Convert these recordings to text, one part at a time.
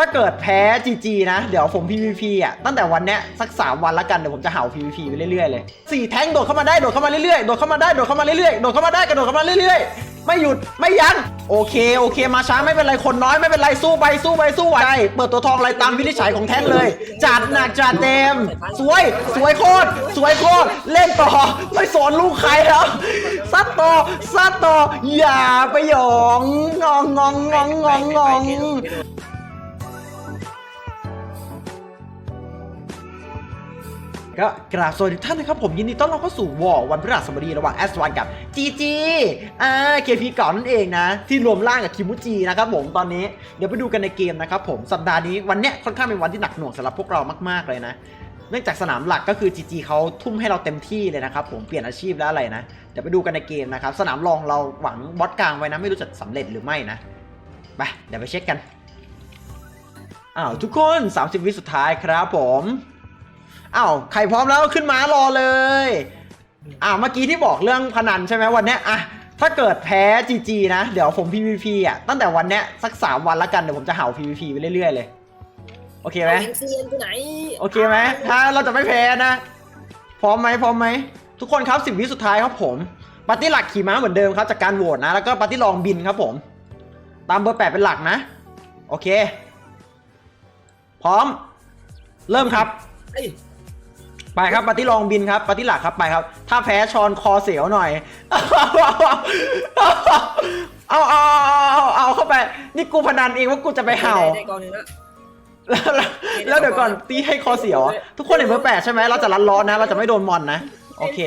ถ้าเกิดแพ้ GG นะ เดี๋ยวผม PVP อะ ตั้งแต่วันเนี้ยสัก 3 วันละกัน เดี๋ยวผมจะเห่า PVP ไปเรื่อยๆเลยสี่แทงโดดเข้ามาได้ โดดเข้ามาเรื่อยๆ โดดเข้ามาได้ โดดเข้ามาเรื่อยๆ โดดเข้ามาได้กระโดดเข้ามาเรื่อยๆ ไม่หยุด ไม่ยั้ง โอเค โอเค มาช้าไม่เป็นไร คนน้อยไม่เป็นไร สู้ไป สู้ไป สู้ไหวใช่เปิดตัวทองอะไรตามวินิจฉัยของแท้งเลย จัดหนักจัดเต็ม สวย สวยโคตร สวยโคตร เล่นต่อ ไม่สอนลูกใครแล้ว ซัดต่อ ซัดต่อ อย่าไปหยอง งองงองงองงอง ก็กราบสวัสดีท่านนะครับ ผมยินดีต้อนรับเข้าสู่วอวันพฤหัสบดีระหว่างแอสวันกับ GG อ่า KP เก่านั่นเองนะ ที่รวมร่างกับคิมูจินะครับผมตอนนี้เดี๋ยวไปดูกันในเกมนะครับผมสัปดาห์นี้วันเนี้ยค่อนข้างเป็นวันที่หนักหน่วงสำหรับพวกเรามากๆเลยนะเนื่องจากสนามหลักก็คือ GG เขาทุ่มให้เราเต็มที่เลยนะครับผมเปลี่ยนอาชีพแล้วอะไรนะเดี๋ยวไปดูกันในเกมนะครับสนามรองเราหวังบอสกลางไว้นะ ไม่รู้จะสำเร็จหรือไม่นะไปเดี๋ยวไปเช็คกันอ้าวทุกคน 30 วิสุดท้ายครับผม อ้าวใครพร้อมแล้วขึ้นมารอเลย อ่าเมื่อกี้ที่บอกเรื่องพนันใช่ไหมวันเนี้ยอะถ้าเกิดแพ้ GG นะ เดี๋ยวผม PVP อะตั้งแต่วันเนี้ยสัก3วันละกันเดี๋ยวผมจะเห่า PVP ไปเรื่อยๆเลย โอเคไหม เอ็นซีเอ็นไปไหนโอเคไหมถ้าเราจะไม่แพ้นะ พร้อมไหมพร้อมไหม ทุกคนครับสิบวิสุดท้ายครับผมปาร์ตี้หลักขี่ม้าเหมือนเดิมครับ จากการโหวตนะ แล้วก็ปาร์ตี้รองบินครับผม ตามเบอร์แปดเป็นหลักนะ โอเค พร้อม เริ่มครับ เอ้ย ไปครับปาร์ตี้รองบินครับปาร์ตี้หลักครับไปครับ ถ้าแพ้ชอนคอเสียวหน่อยเอาเอาเอาเอาเอาเข้าไป นี่กูพนันเองว่ากูจะไปเห่า ได้กองหนึงแล้ว แล้วแล้วแล้วเดี๋ยวก่อนตีให้คอเสียวเหรอทุกคนเห็นเบอร์แปดใช่ไหมเราจะรันร้อนนะ เราจะไม่โดนมอนนะ โอเค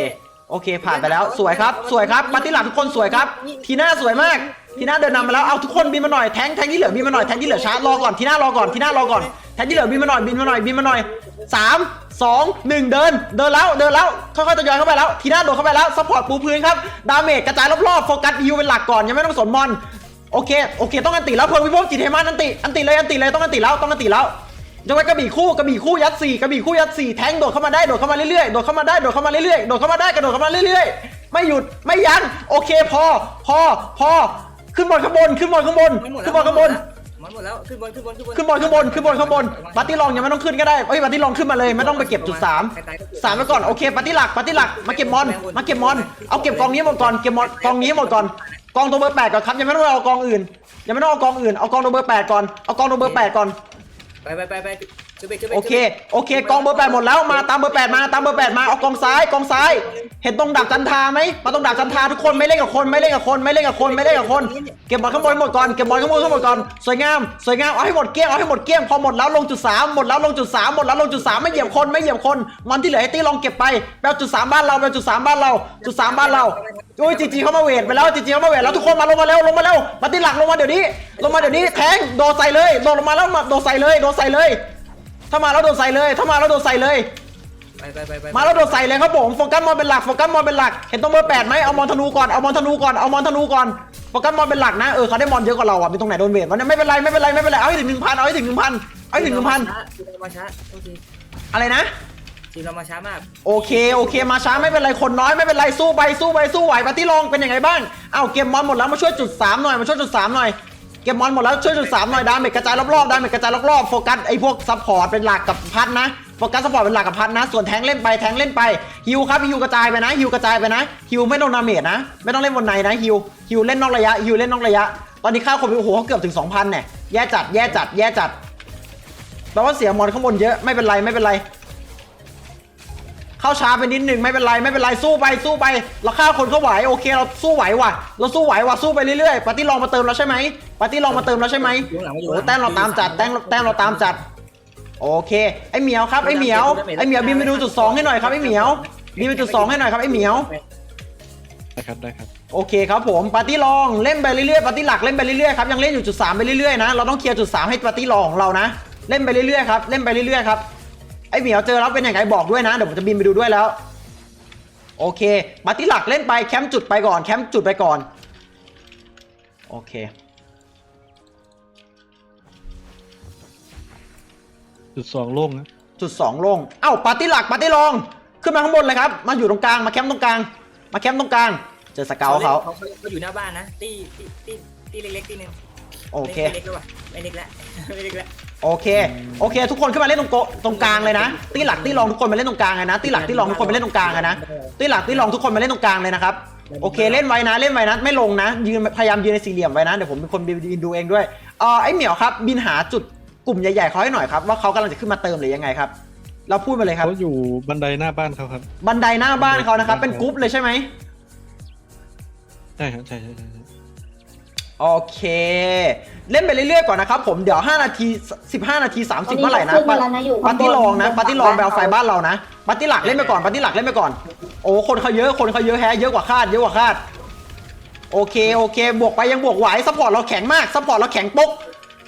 โอเค ผ่านไปแล้วสวยครับ สวยครับปาร์ตี้หลักทุกคนสวยครับ ทีน่าสวยมาก ทีน่าเดินนำมาแล้วเอาทุกคนบินมาหน่อยแทงแทงที่เหลือบินมาหน่อยแทงที่เหลือช้ารอก่อนทีน่ารอก่อนทีน่ารอก่อนแทงที่เหลือบินมาหน่อยบินมาหน่อยบินมาหน่อยสาม สองหนึ่งเดิน เดินแล้ว เดินแล้ว ค่อยๆทยอยเข้าไปแล้ว ทีน่าโดดเข้าไปแล้ว ซัพพอร์ตปูพื้นครับ ดาเมจกระจายรอบๆ โฟกัสยูเป็นหลักก่อน ยังไม่ต้องสนมอน โอเค โอเค ต้องอันติแล้วเพิ่มวิภพจิตเทมันอันติ อันติเลย อันติเลย ต้องอันติแล้ว ต้องอันติแล้วจะไว้กระบี่คู่กระบี่คู่ยัดสี่กระบี่คู่ยัดสี่แทงโดดเข้ามาได้โดดเข้ามาเรื่อยๆโดดเข้ามาได้โดดเข้ามาเรื่อยๆโดดเข้ามาได้กระโดดเข้ามาเรื่อยๆ ไม่หยุดไม่ยั้งโอเคพอพอพอขึ้นบนข้างบนขึ้นบนข้างบนมันหมดขึ้แล้นวบนข้างบน มันหมดแล้วขึ้นบนขึ้นบนขึ้นบนขึ้นบนข้างบนขึ้นบนข้างบนปาร์ตี้ลองยังไม่ต้องขึ้นก็ได้เอ้ยปาร์ตี้ลองขึ้นมาเลยไม่ต้องไปเก็บจุดสามสามไปก่อนโอเคปาร์ตี้หลักปาร์ตี้หลักมาเก็บมอนมาเก็บมอนเอาเก็บกองนี้หมดก่อนเก็บมอนกองนี้หมดก่อนกองตัวเบอร์แปดก่อนครับยังไม่ต้องเอากองอื่นยังไม่ต้องเอากองอื่นเอากองตัวเบอร์แปดก่อนเอากองตัวเบอร์แปดก่อนไปไปไปไป ช่วยไปช่วยไปโอเค โอเค กองเบอร์แปดหมดแล้ว มาตามเบอร์แปดมา ตามเบอร์แปดมา เอากองซ้าย กองซ้าย เห็นตรงดาบจันทราไหมมาตรงดาบจันทราทุกคน ไม่เล่นกับคน ไม่เล่นกับคน ไม่เล่นกับคน ไม่เล่นกับคน เก็บบอลข้างบนหมดก่อน เก็บบอลข้างบนทั้งหมดก่อน สวยงาม สวยงาม เอาให้หมดเกลี้ยง เอาให้หมดเกลี้ยง พอหมดแล้วลงจุดสามหมดแล้วลงจุดสามหมดแล้วลงจุดสามไม่เหยียบคน ไม่เหยียบคน มันที่เหลือให้ตีลองเก็บไปแปลจุดสามบ้านเราแปลจุดสามบ้านเรา จุดสามบ้านเราโอ้ยจีจีเข้ามาเวทไปแล้วจีจีเข้ามาเวทแล้วทุกคนมาลงมาเร็วลงมาเร็วมาตีหลักลงมาเดี๋ยวนี้ ลงมาเดี๋ยวนี้แทงโดดใส่เลยโดดลงมาแล้วมาโดดใส่เลยโดดใส่เลย ถ้ามาแล้วโดดใส่เลย ถ้ามาแล้วโดดใส่เลย ไปไปไปไปมาแล้วโดดใส่เลยครับผม โฟกัสมอนเป็นหลัก โฟกัสมอนเป็นหลัก เห็นตรงเบอร์แปดไหมเอามอนธนูก่อน เอามอนธนูก่อน เอามอนธนูก่อน โฟกัสมอนเป็นหลักนะ เออเขาได้มอนเยอะกว่าเราอะมีตรงไหนโดนเวทวะเนี่ยไม่เป็นไรไม่เป็นไรไม่เป็นไร เอาให้ถึงหนึ่งพันเอาให้ถึงหนึ่งพันเอาให้ถึงหนึ่งพันทีมเรามาช้าโอเคอะไรนะ ทีมเรามาช้ามากโอเคโอเคมาช้าไม่เป็นไรคนน้อยไม่เป็นไรสู้ไปสู้ไปสู้ไหวปาร์ตี้ลองเป็นยังไงบ้าง เอ้าเก็บมอนหมดแล้วมาช่วยจุดสามหน่อยมาช่วยจุดสามหน่อย เก็บมอนหมดแล้วช่วยจุดสามหน่อยดาเมจกระจายรอบๆดาเมจกระจายรอบๆโฟกัสไอ้พวกซัพพอร์ตเป็นหลักกับพัดนะโฟกัสซัพพอร์ตเป็นหลักกับพัดนะ ส่วนแทงเล่นไปแทงเล่นไปฮิวครับฮิวกระจายไปนะฮิวกระจายไปนะฮิวไม่ต้องดาเมจนะ ไม่ต้องเล่นบนในนะฮิวฮิวเล่นนอกระยะฮิวเล่นนอกระยะ ตอนนี้ค่าวคนโอ้โหเขาเกือบถึง2,000เนี่ยแย่จัดแย่จัดแย่จัดแปลว่าเสียมอนข้างบนเยอะไม่เป็นไรไม่เป็นไรเข้าช้าไปนิดหนึ่งไม่เป็นไรไม่เป็นไรสู้ไปสู้ไปเราฆ่าคนเขาไหวโอเค เราสู้ไหวว่ะเราสู้ไหวว่ะสู้ไปเรื่อยๆปาร์ตี้ลองมาเติมแล้วใช่ไหม ปาร์ตี้ลองมาเติมแล้วใช่ไหมโอ้แต้มเราตามจัดแต้มแต้มเราตามจัด โอเคไอเหมียวครับไอเหมียวไอเหมียวบินไปดูจุดสองให้หน่อยครับไอเหมียวบินไปจุดสองให้หน่อยครับไอเหมียวได้ครับได้ครับโอเคครับผมปาร์ตี้ลองเล่นไปเรื่อยๆปาร์ตี้หลักเล่นไปเรื่อยๆครับยังเล่นอยู่จุดสามไปเรื่อยๆนะเราต้องเคลียร์จุดสามให้ปาร์ตี้ลองของเรานะ เล่นไปเรื่อยๆครับเล่นไปเรื่อยๆครับไอเหมียวเจอแล้วเป็นยังไงบอกด้วยนะเดี๋ยวผมจะบินไปดูด้วยแล้ว โอเคปาร์ตี้หลักเล่นไปแคมป์จุดไปก่อนแคมป์จุดไปก่อน โอเค จุดสองโล่งนะจุดสองลงเอ้าปาร์ตี้หลักปาร์ตี้ลอง ขึ้นมาข้างบนเลยครับ มาอยู่ตรงกลาง มาแคมป์ตรงกลาง มาแคมป์ตรงกลาง เจอสเกลเขา เขาเขาอยู่หน้าบ้านนะ ตีตีตีตีเล็กๆตีหนึงโอเค ไม่เล็กแล้วว่ะไม่เล็กแล้วไม่เล็กแล้วโอเค โอเค ทุกคนขึ้นมาเล่นตรงโกตรงกลางเลยนะ ตีหลักตีรองทุกคนมาเล่นตรงกลางเลยนะ ตีหลักตีรองทุกคนมาเล่นตรงกลางเลยนะ ตีหลักตีรองทุกคนมาเล่นตรงกลางเลยนะครับ โอเค เล่นไว้นะ เล่นไว้นะ ไม่ลงนะ ยืนพยายามยืนในสี่เหลี่ยมไว้นะ เดี๋ยวผมเป็นคนบินดูเองด้วย เออไอเหมียวครับ บินหาจุด กลุ่มใหญ่ๆเขาให้หน่อยครับว่าเขากำลังจะขึ้นมาเติมหรือยังไงครับ เราพูดมาเลยครับ เขาอยู่บันไดหน้าบ้านเขาครับ บันไดหน้าบ้านเขานะครับ เป็นกรุ๊ปเลยใช่ไหมใช่ครับใช่ใช่ใช่ใช่โอเค เล่นไปเรื่อยๆก่อนนะครับ ผมเดี๋ยว 5 นาที 15 นาที 30เมื่อไหร่นะขึ้นมาแล้วนะอยู่ปาร์ตี้ลองนะข้างบนปาร์ตี้ลองแบลไฟบ้านเรานะปาร์ตี้หลักเล่นไปก่อนปาร์ตี้หลักเล่นไปก่อน โอ้คนเขาเยอะคนเขาเยอะแฮะเยอะกว่าคาดเยอะกว่าคาด โอเคโอเค บวกไปยังบวกไหวซัพพอร์ตเราแข็งมากซัพพอร์ตเราแข็งปุ๊ก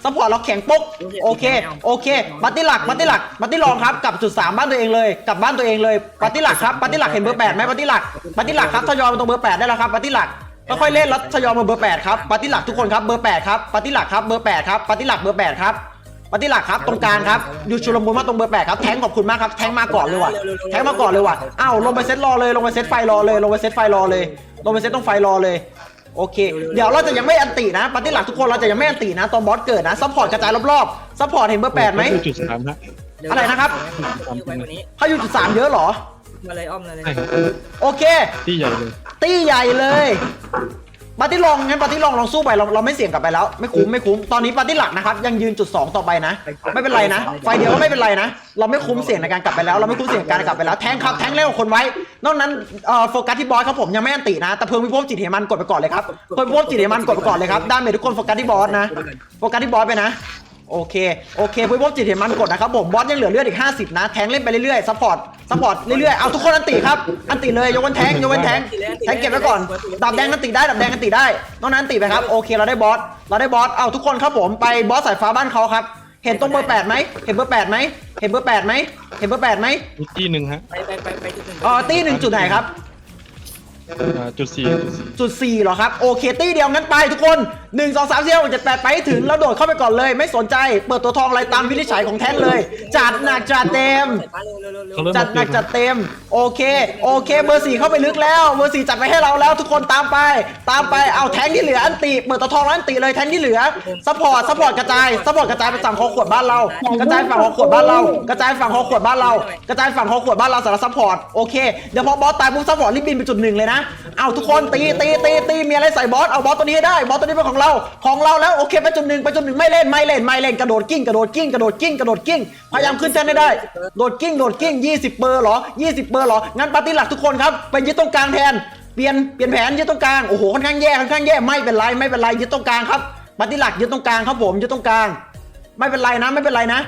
ซัพพอร์ตเราแข็งปุ๊กโอเคโอเคปาร์ตี้หลักปาร์ตี้หลักปาร์ตี้ลองครับกลับจุดสามบ้านตัวเองเลยกลับบ้านตัวเองเลยปาร์ตี้หลักครับปาร์ตี้หลักเห็นเบอร์แปดไหมปาร์ตี้หลักปาร์ตี้หลักครับทยอยมาตรงเบอร์แปดได้แล้วครับปาร์ตี้หลักค่อยๆเล่นแล้วทยอยมาเบอร์แปดครับปาร์ตี้หลักทุกคนครับเบอร์แปดครับปาร์ตี้หลักครับเบอร์แปดครับปาร์ตี้หลักเบอร์แปดครับปาร์ตี้หลักครับตรงกลางครับอยู่ชุลมุนมาตรงเบอร์แปดครับแทงขอบคุณมากครับแทงมาก่อนเลยว่ะแทงมาก่อนเลยว่ะอ้าวลงไปเซตรอเลยลงไปเซตไฟรอเลยลงไปเซตไฟรอเลยลงไปเซตตรงไฟรอเลย โอเค เดี๋ยวเราจะยังไม่อันตินะปาร์ตี้หลักทุกคนเราจะยังไม่อันตินะตอนบอสเกิดนะซัพพอร์ตกระจายรอบๆซัพพอร์ตเห็นเบอร์แปดไหม เขาอยู่จุดสามฮะ อะไรนะครับไปกว่านี้เขาอยู่จุดสามเยอะเหรอ มาเลยอ้อมเลย ใช่ครับโอเค ที่ใหญ่เลย ตี้ใหญ่เลย ปาร์ตี้ลองงั้นปาร์ตี้ลองลองสู้ไปเราเราไม่เสี่ยงกลับไปแล้ว ไม่คุ้มไม่คุ้มตอนนี้ปาร์ตี้หลักนะครับยังยืนจุดสองต่อไปนะ ไม่เป็นไรนะ ไฟเดียวก็ไม่เป็นไรนะ เราไม่คุ้มเสี่ยงในการกลับไปแล้ว เราไม่คุ้มเสี่ยงในการกลับไปแล้วแทงครับแทงเร็วคนไว้ นอกนั้นเอ่อโฟกัสที่บอสครับผมยังไม่อันตินะแต่เพิ่มพิภพจิตเหมันกดไปก่อนเลยครับเพิ่มพิภพจิตเหมันกดไปก่อนเลยครับด้านเมจทุกคนโฟกัสที่บอสนะโฟกัสที่บอสไปนะโอเคโอเคเพิ่มพิภพจิตเหมันกดนะครับผมบอสยังเหลือเลือดอีก 50 นะ แทงเล่นไปเรื่อยๆซัพพอร์ต ซัพพอร์ตเรื่อยๆ เอาทุกคนอันติครับ อันติเลยยกเว้นแทงยกเว้นแทงแทงเก็บไว้ก่อน ดับแดงอันติได้ ดับแดงอันติได้ นอกนั้นอันติไปครับ โอเคเราได้บอส เราได้บอส เอาทุกคนครับผมไปบอสสายฟ้าบ้านเขาครับ เห็นตรงเบอร์แปดไหม เห็นเบอร์แปดไหม เห็นเบอร์แปดไหม เห็นเบอร์แปดไหมมีที่หนึ่งฮะไปไปไปไปจุดหนึ่งอ๋อตี้หนึ่งจุดไหนครับ อ่าจุดสี่จุดสี่ จุดสี่เหรอครับ โอเคตี้เดียวงั้นไปทุกคน 1 2 3 4 6 7 8ไปให้ถึงแล้วโดดเข้าไปก่อนเลย ไม่สนใจ เปิดตัวทองอะไรตามวินิจฉัยของแท้งเลย จัดหนักจัดเต็มไปเร็วเร็วเร็วเร็วเขาเริ่มจัดหนักจัดเต็ม โอเค โอเค เบอร์สี่เข้าไปลึกแล้ว เบอร์สี่จัดไปให้เราแล้วทุกคนตามไป ตามไปเอาแทงที่เหลืออันติเปิดตัวทองแล้วอันติเลยแทงที่เหลือซัพพอร์ตซัพพอร์ตกระจายซัพพอร์ตกระจายไปฝั่งคอขวดบ้านเรา กระจายฝั่งคอขวดบ้านเรา กระจายฝั่งคอขวดบ้านเรา กระจายฝั่งคอขวดบ้านเราสำหรับซัพพอร์ตโอเคเดี๋ยวพอบอสตายปุ๊บซัพพอร์ตรีบบินไปจุดหนึ่งเลยนะเอาทุกคนตีตีตีตีมีอะไรใส่บอสเอาบอสตัวนี้ให้ได้บอสตัวนี้เป็นของเราของเราแล้วโอเคไปจุดหนึ่งไปจุดหนึ่งไม่เล่นไม่เล่นไม่เล่นกระโดดกิ้งกระโดดกิ้งกระโดดกิ้งกระโดดกิ้งพยายามขึ้นแท่นให้ได้โดดกิ้งโดดกิ้ง20เบอร์เหรอ 20เบอร์เหรองั้นปาร์ตี้หลักทุกคนครับไปยึดตรงกลางแทนเปลี่ยนเปลี่ยนแผนยึดตรงกลางโอ้โหค่อนข้างแย่ค่อนข้างแย่ไม่เป็นไรไม่เป็นไรยึดตรงกลางครับปาร์ตี้หลักยึดตรงกลางครับผมยึดตรงกลาง ไม่เป็นไรนะไม่เป็นไรนะ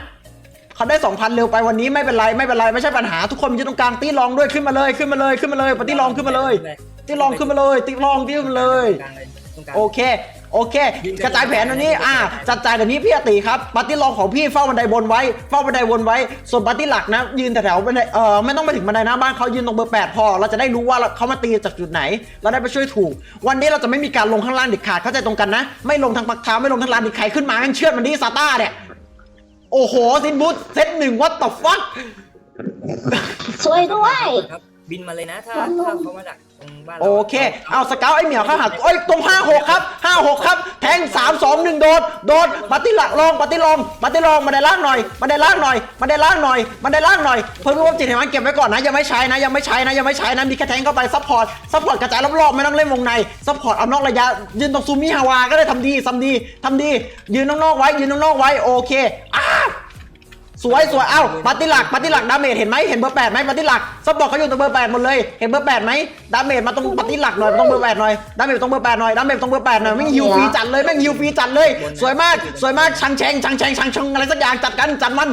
เขาได้2,000เร็วไปวันนี้ไม่เป็นไรไม่เป็นไรไม่ใช่ปัญหาทุกคนยึดตรงกลางตีลองด้วยขึ้นมาเลยขึ้นมาเลยขึ้นมาเลยปาร์ตี้ลองขึ้นมาเลยตีลองขึ้นมาเลยตีลองขึ้นมาเลยกลางเลยตรงกลางโอเค โอเค กระจายแผนวันนี้ อ่าจัดจ่ายแบบนี้พี่อติครับปาร์ตี้รองของพี่เฝ้าบันไดบนไว้ เฝ้าบันไดบนไว้ ส่วนปาร์ตี้หลักนะ ยืนแถวๆบันไดเอ่อไม่ต้องไปถึงบันไดหน้าบ้านเขายืนตรงเบอร์แปดพอ เราจะได้รู้ว่าเขามาตีจากจุดไหน เราได้ไปช่วยถูก วันนี้เราจะไม่มีการลงข้างล่างเด็ดขาดเข้าใจตรงกันนะ ไม่ลงทางปักเท้าไม่ลงทางลานดิใครขึ้นมางั้นเชื่อดมันดิซาต้าเนี่ย โอ้โหซินบูธเซตหนึ่งวัตต์ฟัคช่วยด้วยครับบินมาเลยนะ ถ้าถ้าเขามาดักตรง บ้านราโอเค เอาสเกลไอ้เหมียวเข้าหาเอ้ยตรง 5 6 ครับ 5 6 ครับ แทง 3 2 1 โดด โดดปฏิหลักลองปฏิลองปฏิลองมาได้ล่างหน่อยมาได้ล่างหน่อยมาได้ล่างหน่อยมาได้ล่างหน่อย เพิ่มรวมจิตเห็นมันเก็บไว้ก่อนนะยังไม่ใช้นะยังไม่ใช้นะยังไม่ใช้นะมีแค่แทงเข้าไปซัพพอร์ตซัพพอร์ตกระจายรอบๆไม่ต้องเล่นวงในซัพพอร์ตเอานอกระยะยืนตรงซูมิฮาวาก็ได้ทำดีทำดีทำดี ยืนนอกๆไว้ยืนนอกๆไว้โอเคอ้า สวยสวยเอ้าปฏิหลักปฏิหลักดาเมจเห็นไหมเห็นเบอร์แปดไหมปฏิหลักซับบอกเขาอยู่ตรงเบอร์แปดหมดเลยเห็นเบอร์แปดไหมดาเมจมาตรงปฏิหลักหน่อยตรงเบอร์แปดหน่อยดาเมจตรงเบอร์แปดหน่อยดาเมจตรงเบอร์แปดหน่อยแม่งฮิวฟรีจัดเลยแม่งฮิวฟรีจัดเลย สวยมากสวยมากชังแชงชังแชงชังชงอะไรสักอย่างจัดกันจัดมัน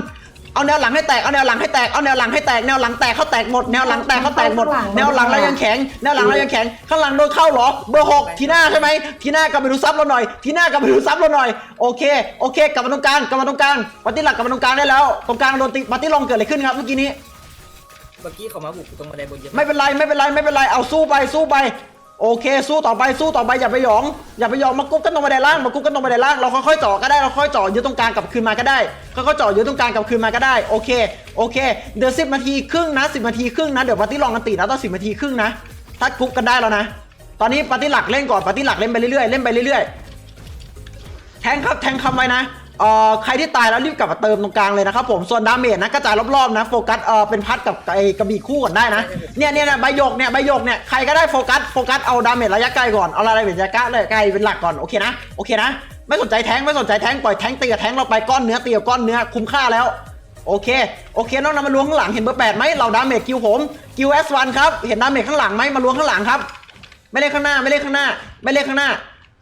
เอาแนวหลังให้แตก เอาแนวหลังให้แตก เอาแนวหลังให้แตก แนวหลังแตกเขาแตกหมด แนวหลังแตกเขาแตกหมด แนวหลังเรายังแข็ง แนวหลังเรายังแข็ง ข้างหลังโดนเข้าเหรอ เบอร์หกทีหน้าใช่ไหม ทีหน้ากลับไปดูซับเราหน่อย ทีหน้ากลับไปดูซับเราหน่อย โอเค โอเค กลับมาตรงกลาง กลับมาตรงกลางปฏิหลักกลับมาตรงกลางได้แล้ว ตรงกลางโดนตีปฏิลองเกิดอะไรขึ้นครับเมื่อกี้นี้ เมื่อกี้เขามาบุกตรงบันไดบนเยอะไม่เป็นไร ไม่เป็นไร ไม่เป็นไร เอาสู้ไป สู้ไป โอเค สู้ต่อไปสู้ต่อไปอย่าไปหยอง อย่าไปหยองมากุ๊กกันตรงบันไดล่างมากุ๊กกันตรงบันไดล่างเราค่อยๆเจ่อก็ได้เราค่อยๆเจ่อยืดตรงกลางกลับคืนมาก็ได้ค่อยๆเจ่อยืดตรงกลางกลับคืนมาก็ได้โอเคโอเคเดี๋ยวสิบนาทีครึ่งนะสิบนาทีครึ่งนะเดี๋ยวปาร์ตี้ลองกันตีนะตอนสิบนาทีครึ่งนะถ้ากุ๊กกันได้แล้วนะ ตอนนี้ปาร์ตี้หลักเล่นก่อนปาร์ตี้หลักเล่นไปเรื่อยๆเล่นไปเรื่อยๆแทงครับแทงคำไว้นะ เอ่อใครที่ตายแล้วรีบกลับมาเติมตรงกลางเลยนะครับผมส่วนดาเมจนะกระจายรอบๆนะโฟกัสเอ่อเป็นพัดกับไอ้กระบี่คู่ก่อนได้นะเนี่ยเนี่ยนี่ยใบหยกเนี่ยใบหยกเนี่ยใครก็ได้โฟกัสโฟกัสเอาดาเมจระยะไกลก่อนเอาอะไรเป็นระยะไกลเลยไกลเป็นหลักก่อนโอเคนะโอเคนะ ไม่สนใจแทงไม่สนใจแทงปล่อยแทงตีกับแทงเราไปก้อนเนื้อตีกับก้อนเนื้อคุ้มค่าแล้วโอเค โอเคนอกนั้นมาล้วงข้างหลังเห็นเบอร์แปดไหมเราดาเมจกิวผมกิวเอสวันครับ เห็นดาเมจข้างหลังไหมมาล้วงข้างหลังครับ ไม่เล่นข้างหน้า ไม่เล่นข้างหน้า ไม่เล่นข้างหน้า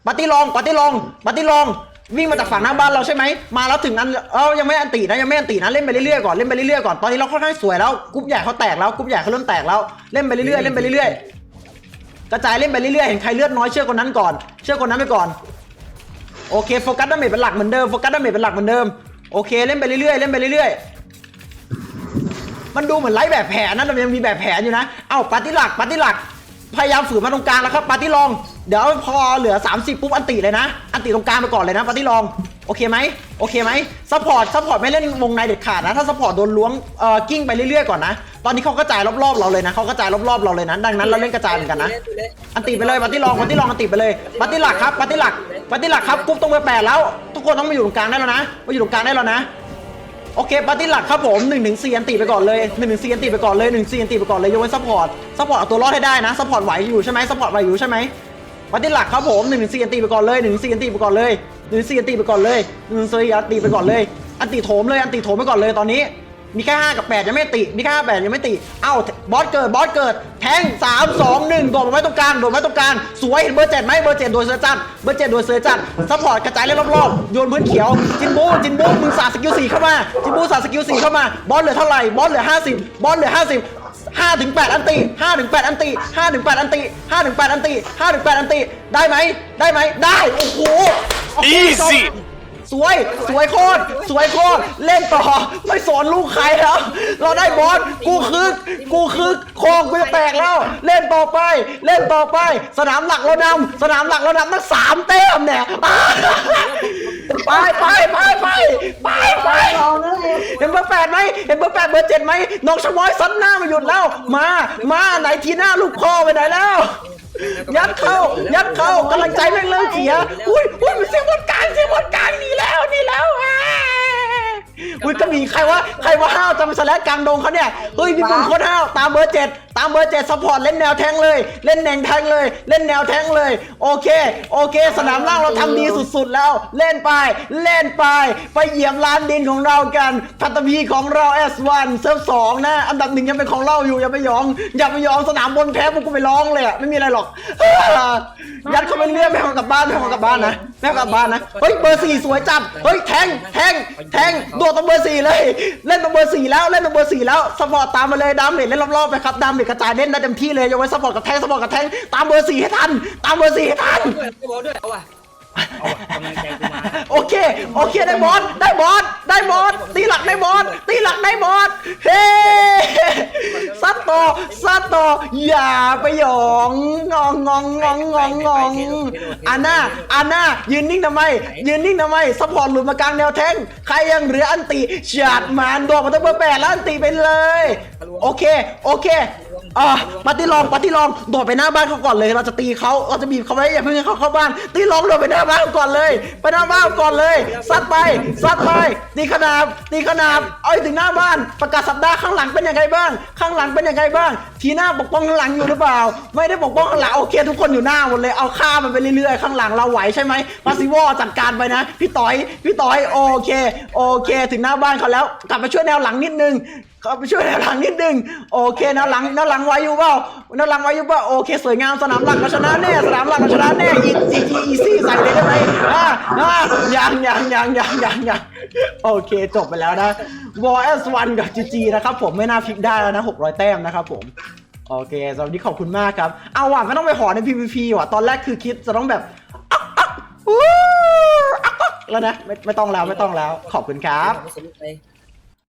ปาร์ตี้ลองปาร์ตี้ลองปาร์ตี้ลอง วิ่งมาจากฝั่งหน้าบ้านเราใช่ไหมมาแล้วถึงอันเออยังไม่อันตีนะยังไม่อันตีนะเล่นไปเรื่อยๆก่อนเล่นไปเรื่อยๆก่อนตอนนี้เราค่อนข้างสวยแล้วกรุ๊ปใหญ่เขาแตกแล้วกรุ๊ปใหญ่เขาเริ่มแตกแล้วเล่นไปเรื่อยๆเล่นไปเรื่อยๆกระจายเล่นไปเรื่อยๆเห็นใครเลือดน้อยเชื่อคนนั้นก่อน เชื่อคนนั้นไปก่อนโอเคโฟกัสดาเมจเป็นหลักเหมือนเดิมโฟกัสดาเมจเป็นหลักเหมือนเดิมโอเคเล่นไปเรื่อยๆเล่นไปเรื่อยๆมันดูเหมือนไร้แบบแผนนะแต่มันยังมีแบบแผนอยู่นะเอ้าปาร์ตี้หลักปาร์ตี้หลัก พยายามฝืนมาตรงกลางแล้วครับปาร์ตี้ลอง เดี๋ยวพอเหลือ 30 ปุ๊บอันติเลยนะ อันติตรงกลางไปก่อนเลยนะปาร์ตี้ลอง โอเคไหมโอเคไหมซัพพอร์ตซัพพอร์ตไม่เล่นวงในเด็ดขาดนะ ถ้าซัพพอร์ตโดนล้วงเอ่อกิ้งไปเรื่อยๆก่อนนะ ตอนนี้เขากระจายรอบๆเราเลยนะเขากระจายรอบๆเราเลยนะ ดังนั้นเราเล่นกระจายเหมือนกันนะ อันติไปเลยปาร์ตี้ลองปาร์ตี้ลองอันติไปเลยปาร์ตี้หลักครับปาร์ตี้หลักปาร์ตี้หลักครับกรุ๊ปตรงเบอร์แปดแล้ว ทุกคนต้องมาอยู่ตรงกลางได้แล้วนะ มาอยู่ตรงกลางได้แล้วนะโอเคปาร์ตี้หลักครับผม1นึ่งถึงสี่อันตีไปก่อนเลย1นึ่งถึงสี่อันตีไปก่อนเลย1นึ่งสี่อันตีไปก่อนเลยยกเว้นซัพพอร์ตซัพพอร์ตเอาตัวรอดให้ได้นะซัพพอร์ตไหวอยู่ใช่ไหมซัพพอร์ตไหวอยู่ใช่ไหม ปาร์ตี้หลักครับผม1นึ่งถึงสี่อันตีไปก่อนเลย1นึ่งถึงสี่อันตีไปก่อนเลย1นึ่งสี่อันตีไปก่อนเลย1นึ่งสี่อันตีไปก่อนเลย อันตีโถมเลยอันตีโถมไปก่อนเลยตอนนี้ มีแค่5กับ8ยังไม่ติมีแค่5 8ยังไม่ติเอ้าบอสเกิดบอสเกิด แทง3 2 1โดดไว้ตรงกลางโดดไว้ตรงกลางสวยเห็นเบอร์เจ็ดไหมเบอร์เจ็ดโดยเสือจัดเบอร์เจ็ดโดยเสือจัดซัพพอร์ตกระจายเล่นรอบๆโยนพื้นเขียวจินบูจินบูมึงสาดสกิลสี่เข้ามาจินบูสาดสกิลสี่เข้ามาบอสเหลือเท่าไหร่บอสเหลือ50บอสเหลือ 50 5ถึง8อันติ5ถึง8อันติ5ถึง8อันติ5ถึง8อันติ5ถึง8อันติได้ไหมได้ไหมได้โอ้โหโอเคจบสวยสวยโคตรสวยโคตรเล่นต่อไม่สอนลูกใครแล้ว เราได้บอลกูคึกกูคึกคองกูจะแตกแล้ว เล่นต่อไป เล่นต่อไป สนามหลักเรานำสนามหลักเรานำตั้งสามแต้มเนี่ยไปไปไปไปไปไปลองอะไร เห็นเบอร์แปดไหมเห็นเบอร์แปดเบอร์เจ็ดไหมน้องชะม้อยซัดหน้ามาหยุดแล้ว มา มาไหนทีหน้าลูกพ่อไปไหนแล้ว ยัดเข้า ยัดเข้ากำลังใจแม่งเริ่มเสีย อุ้ยอุ้ยมันเสียงบนกลางเสียงบนกลางหนี่แล้วหนี่แล้วอ่าอุ้ยก็มีใครว่าใครว่าห้าวจะมาสแลกกลางดงเขาเนี่ย เฮ้ยพี่บุญโคตรห้าวตามเบอร์เจ็ด ตามเบอร์เจ็ดซัพพอร์ตเล่นแนวแทงเลย เล่นแนวแทงเลย เล่นแนวแทงเลย โอเค โอเค สนามล่างเราทำดีสุดๆแล้ว เล่นไป เล่นไป ไปเหยียบลานดินของเรากันพัตพีของเรา S1 เซิร์ฟสองนะ อันดับหนึ่งยังเป็นของเราอยู่อย่าไปยอง อย่าไปยองสนามบนแพ้พวกกูไปร้องเลยอะไม่มีอะไรหรอกยัดเข้าไปเรื่อยๆไม่ให้มันกลับบ้านไม่ให้มันกลับบ้านนะไม่กลับบ้านนะเฮ้ยเบอร์สี่สวยจัดเฮ้ยแทงแทงแทงโดดตรงเบอร์สี่เลย เล่นตรงเบอร์สี่แล้วเล่นตรงเบอร์สี่แล้วสปอร์ตตามมาเลยดามเมจเล่นรอบๆไปครับดามเมจกระจายเล่นได้เต็มที่เลยยกเว้นสปอร์ตกับแทงสปอร์ตกับแทงตามเบอร์สี่ให้ทัน ตามเบอร์สี่ให้ทัน ด้วยก็บอกด้วยเอาว่ะเอาว่ะกำลังใจกูมาโอเค โอเคได้บอสได้บอสได้บอสตีหลักได้บอสตีหลักได้บอสเฮ้ซัดต่อซัดต่ออย่าไปหยองงองงองงองงองงองอาน่าอาน่ายืนนิ่งทำไม ยืนนิ่งทำไมซัพพอร์ตหลุดมากลางแนวแทงใครยังเหลืออันติฉาดมานโดดมาตั้งเบอร์แปดแล้วอันติไปเลย โอเค โอเค อ่าปฏิลองปฏิลองโดดไปหน้าบ้านเขาก่อนเลย เราจะตีเขาเราจะบีบเขาไว้อย่าเพิ่งให้เขาเข้าบ้านตีลองโดดไปหน้าบ้านเขาก่อนเลย ไปหน้าบ้านก่อนเลยซัดไปซัดไปตีขนาบตีขนาบเอาให้ถึงหน้าบ้าน ประกาศสัปดาห์ข้างหลังเป็นยังไงบ้าง ข้างหลังเป็นยังไงบ้าง ทีหน้าปกป้องข้างหลังอยู่หรือเปล่า ไม่ได้ปกป้องข้างหลังโอเคทุกคนอยู่หน้าหมดเลยเอาฆ่ามันไปเรื่อยๆข้างหลังเราไหวใช่ไหมพาซิวอจัดการไปนะพี่ต่อยพี่ต่อยโอเคโอเค ถึงหน้าบ้านเขาแล้ว กลับมาช่วยแนวหลังนิดนึง เขาไปช่วยแนวหลังนิดนึงโอเคแนวหลังแนวหลังไว้อยู่เปล่าแนวหลังไว้อยู่เปล่าโอเค สวยงามสนามหลักเราชนะแน่สนามหลักเราชนะแน่อีจีจีอีซี่ใส่เลยได้ไหมอ่าอ่ายังยังยังยังยังยังโอเคจบไปแล้วนะวอ S1 กับ GG นะครับผมไม่น่าพลิกได้แล้วนะ600 แต้มนะครับผมโอเคสำหรับวันนี้ขอบคุณมากครับ เอาว่ะไม่ต้องไปหอใน PVP ว่ะ ตอนแรกคือคิดจะต้องแบบอ๊อกอ๊อกอ๊อกแล้วนะไม่ไม่ต้องแล้วไม่ต้องแล้ว ขอบคุณครับไม่สนุกเลย